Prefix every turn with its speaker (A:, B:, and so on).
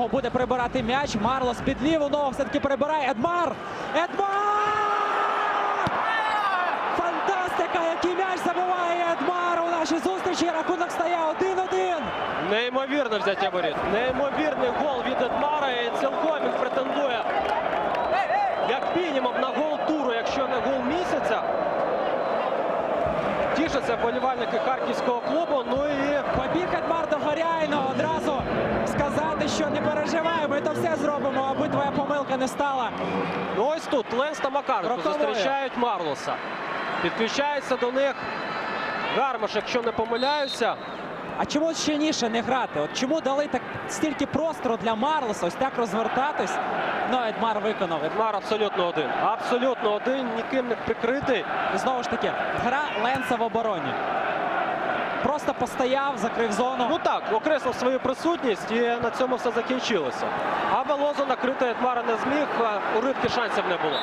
A: ногу буде прибирати м'яч. Марлос під ліву ногу все-таки прибирає. Едмар! Едмар! Фантастика! Який м'яч забиває Едмар у нашій зустрічі. Рахунок стає 1-1.
B: Неймовірне взяття воріт. Неймовірний гол від Едмара і цілком він претендує як мінімум на гол туру, якщо не гол місяця. Тішаться вболівальники харківського клубу.
A: Що не переживай, ми то все зробимо, аби твоя помилка не стала.
B: ну ось тут Ленс та Макаренко
A: Рокової.
B: зустрічають Марлоса. Підключається до них Гармаш, якщо не помиляюся.
A: А чому щільніше не грати? От чому дали так стільки простору для Марлоса, ось так розвертатись? Ну, Едмар виконав.
B: Едмар абсолютно один. Абсолютно один, ніким не прикритий.
A: І знову ж таки, гра Ленса в обороні. Просто постояв, закрив зону.
B: Ну так, окреслив свою присутність і на цьому все закінчилося. А Велозо накрити Етмара не зміг, у рибки шансів не було.